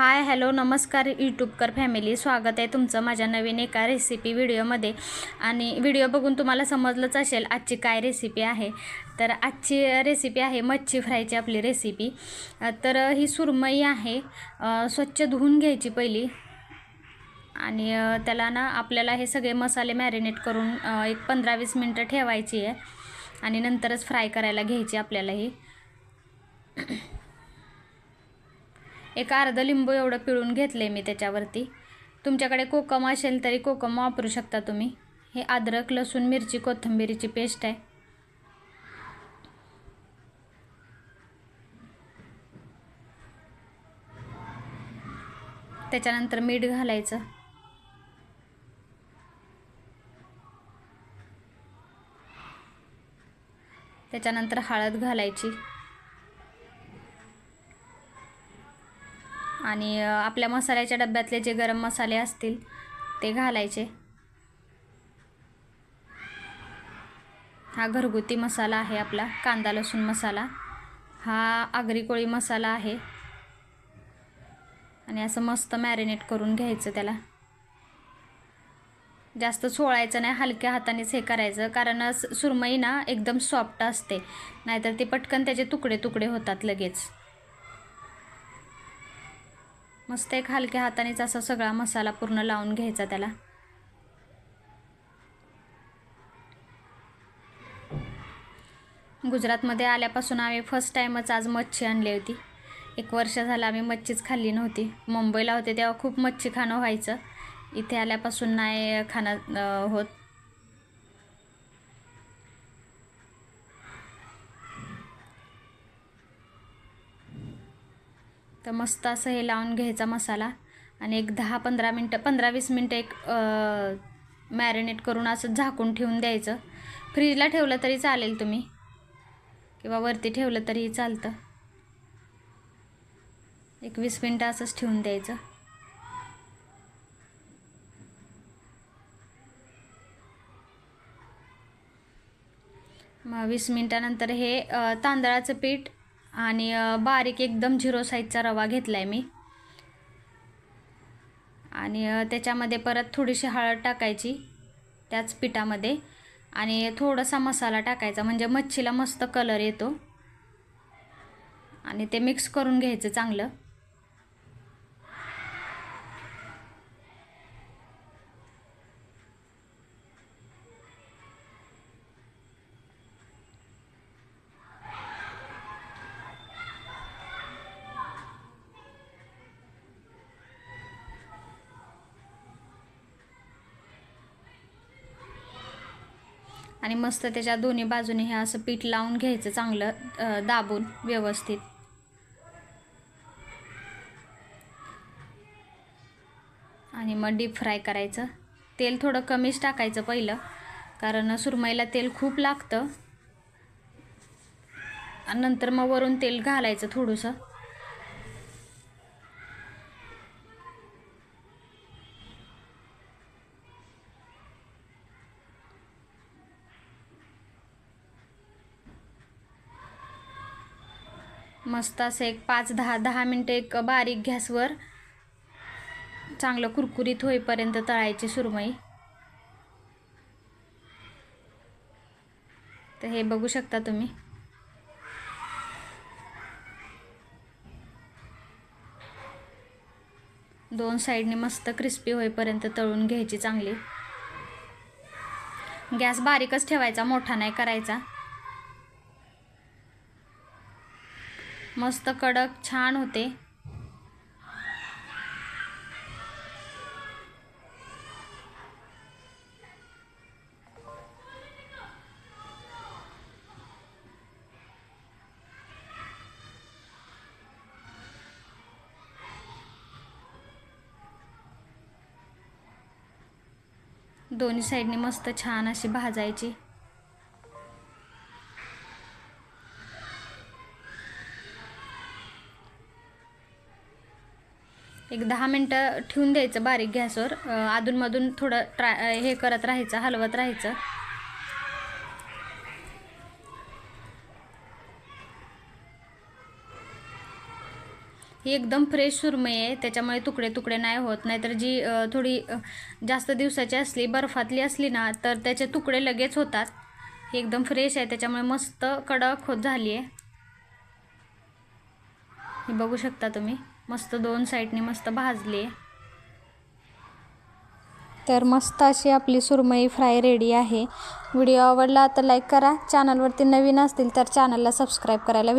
Hi hello नमस्कार यूट्यूबकर family. स्वागत आहे तुमचं माझ्या नवीन एका रेसिपी व्हिडिओमध्ये. आणि व्हिडिओ बघून तुम्हाला समजलंच असेल आजची काय रेसिपी आहे. तर आजची रेसिपी आहे मच्छी फ्रायची आपली रेसिपी तर ही सुरमई आहे. स्वच्छ धुवून घ्यायची पहिली. आणि त्याला ना आपल्याला हे सगळे मसाले मॅरिनेट करून एक पंधरा वीस मिनटं ठेवायची आहे. आणि नंतरच फ्राय करायला घ्यायची आपल्याला ही. एक अर्ध लिंबू एवढं पिळून घेतलं आहे मी त्याच्यावरती. तुमच्याकडे कोकम असेल तरी कोकम वापरू शकता तुम्ही. हे अद्रक लसूण मिरची कोथिंबीरीची पेस्ट आहे. त्याच्यानंतर मीठ घालायचं. त्याच्यानंतर हळद घालायची. आणि आपल्या मसाल्याच्या डब्यातले जे गरम मसाले असतील ते घालायचे. हा घरगुती मसाला आहे आपला कांदा लसूण मसाला. हा आगरी कोळी मसाला आहे. आणि असं मस्त मॅरिनेट करून घ्यायचं त्याला. जास्त सोळायचं नाही हलक्या हातानेच हे करायचं. कारण सुरमई ना एकदम सॉफ्ट असते. नाहीतर ते पटकन त्याचे तुकडे तुकडे होतात लगेच. मस्त एक हलक्या हातानेच असा सगळा मसाला पूर्ण लावून घ्यायचा त्याला. गुजरातमध्ये आल्यापासून आम्ही फर्स्ट टाईमच आज मच्छी आणली होती. एक वर्ष झालं आम्ही मच्छीच खाल्ली नव्हती. मुंबईला होते तेव्हा खूप मच्छी खाणं व्हायचं. इथे आल्यापासून नाही खाणं होत. तर मस्त असं हे लावून घ्यायचा मसाला. आणि एक दहा पंधरा मिनटं पंधरा वीस मिनटं एक मॅरिनेट करून असं झाकून ठेवून द्यायचं. फ्रीजला ठेवलं तरी चालेल तुम्ही. किंवा वरती ठेवलं तरीही चालतं. एक वीस मिनटं असंच ठेवून द्यायचं. मग वीस मिनटानंतर हे तांदळाचं पीठ आणि बारीक एकदम झिरो साईजचा रवा घेतला आहे मी. आणि त्याच्यामध्ये परत थोडीशी हळद टाकायची त्याच पिठामध्ये. आणि थोडासा मसाला टाकायचा म्हणजे मच्छीला मस्त कलर येतो. आणि ते मिक्स करून घ्यायचं चांगलं. आणि मस्त त्याच्या दोन्ही बाजूने हे असं पीठ लावून घ्यायचं चांगलं दाबून व्यवस्थित. आणि मग डीप फ्राय करायचं. तेल थोडं कमीच टाकायचं पहिलं कारण सुरमईला तेल खूप लागतं. नंतर मग वरून तेल घालायचं थोडंसं. मस्त असं एक पाच दहा दहा मिनटं एक बारीक गॅसवर चांगलं कुरकुरीत होईपर्यंत तळायची सुरमई. तर हे बघू शकता तुम्ही. दोन साईडने मस्त क्रिस्पी होईपर्यंत तळून घ्यायची चांगली. गॅस बारीकच ठेवायचा मोठा नाही करायचा. मस्त कडक छान होते. दोन्ही साईडने मस्त छान अशी भाजायची. एक दहा मिनटं ठेवून द्यायचं बारीक गॅसवर. अधूनमधून थोडं ट्राय हे करत राहायचं हलवत राहायचं. ही एकदम फ्रेश सुरमई आहे. त्याच्यामुळे तुकडे तुकडे नाही होत. नाहीतर जी थोडी जास्त दिवसाची असली बर्फातली असली ना तर त्याचे तुकडे लगेच होतात. ही एकदम फ्रेश आहे. त्याच्यामुळे मस्त कडक होत झाली आहे बघू शकता तुम्ही. मस्त दोन साईडने मस्त भाजले. तर मस्त अशी आपली सुरमई फ्राय रेडी आहे. व्हिडिओ आवडला तर लाईक करा. चॅनलवरती नवीन असतील तर चॅनलला सबस्क्राईब करायला